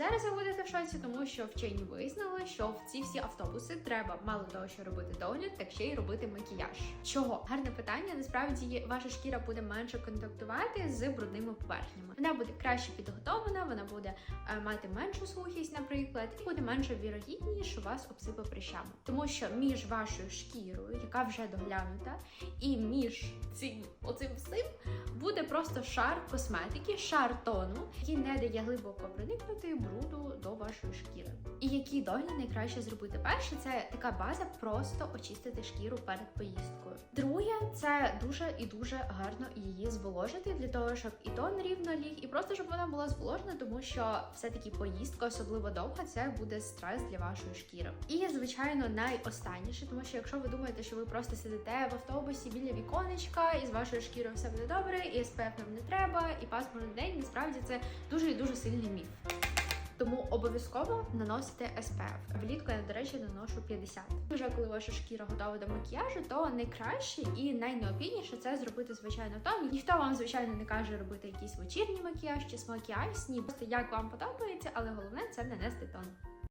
Зараз ви будете в шоці, тому що вчені визнали, що в ці всі автобуси треба мало того, що робити догляд, так ще й робити макіяж. Чого? Гарне питання. Насправді ваша шкіра буде менше контактувати з брудними поверхнями. Вона буде краще підготовлена, вона буде е, мати меншу сухість, наприклад, і буде менше вірогідність, що вас обсипе прищами. Тому що між вашою шкірою, яка вже доглянута, і між цим оцим всім буде просто шар косметики, шар тону, який не дає глибоко проникнути бруду до вашої шкіри. І який догляд найкраще зробити? Перше, це така база, просто очистити шкіру перед поїздкою. Друге, це дуже і дуже гарно її зволожити для того, щоб і тон рівно ліг, і просто щоб вона була зволожена, тому що все-таки поїздка, особливо довга, це буде стрес для вашої шкіри. І звичайно, найостанніше, тому що якщо ви думаєте, що ви просто сидите в автобусі біля віконечка, і з вашою шкірою все буде добре, і SPF вам не треба, і пасмурний день, насправді це дуже і дуже сильний міф. Обов'язково наносите SPF. Влітку я, до речі, наношу 50. Вже коли ваша шкіра готова до макіяжу, то найкраще і найнеобхідніше це зробити звичайно тон. Ніхто вам, звичайно, не каже робити якийсь вечірній макіяж чи смакіяж, ні, просто як вам подобається, але головне це нанести тон.